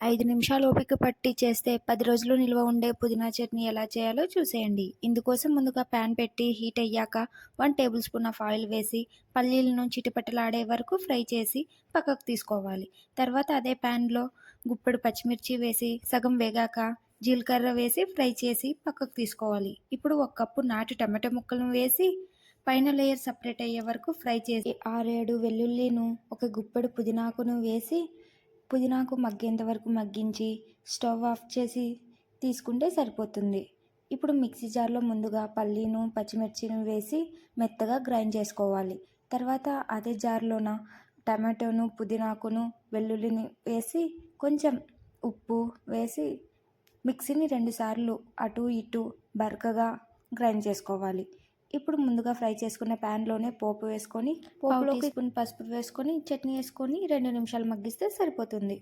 ఐదు నిమిషాలు ఓపిక పట్టి చేస్తే పది రోజులు నిల్వ ఉండే పుదీనా చట్నీ ఎలా చేయాలో చూసేయండి. ఇందుకోసం ముందుగా ప్యాన్ పెట్టి హీట్ అయ్యాక one tablespoon of oil వేసి పల్లీలను చిటిపట్టలాడే వరకు ఫ్రై చేసి పక్కకు తీసుకోవాలి. తర్వాత అదే ప్యాన్లో గుప్పెడు పచ్చిమిర్చి వేసి సగం వేగాక జీలకర్ర వేసి ఫ్రై చేసి పక్కకు తీసుకోవాలి. ఇప్పుడు ఒక కప్పు నాటు టమాటో ముక్కలను వేసి పైన లేయర్ సపరేట్ అయ్యే వరకు ఫ్రై చేసి ఆరేడు వెల్లుల్లిను ఒక గుప్పెడు పుదీనాకును వేసి పుదీనాకు మగ్గేంత వరకు మగ్గించి స్టవ్ ఆఫ్ చేసి తీసుకుంటే సరిపోతుంది. ఇప్పుడు మిక్సీ జార్లో ముందుగా పల్లీను పచ్చిమిర్చిని వేసి మెత్తగా గ్రైండ్ చేసుకోవాలి. తర్వాత అదే జార్లోన టమాటోను పుదీనాకును వెల్లుల్లిని వేసి కొంచెం ఉప్పు వేసి మిక్సీని రెండుసార్లు అటు ఇటు బరకగా గ్రైండ్ చేసుకోవాలి. ఇప్పుడు ముందుగా ఫ్రై చేసుకున్న ప్యాన్లోనే పోపు వేసుకొని పోపులోకి స్పూన్ పసుపు వేసుకొని చట్నీ వేసుకొని రెండు నిమిషాలు మగ్గిస్తే సరిపోతుంది.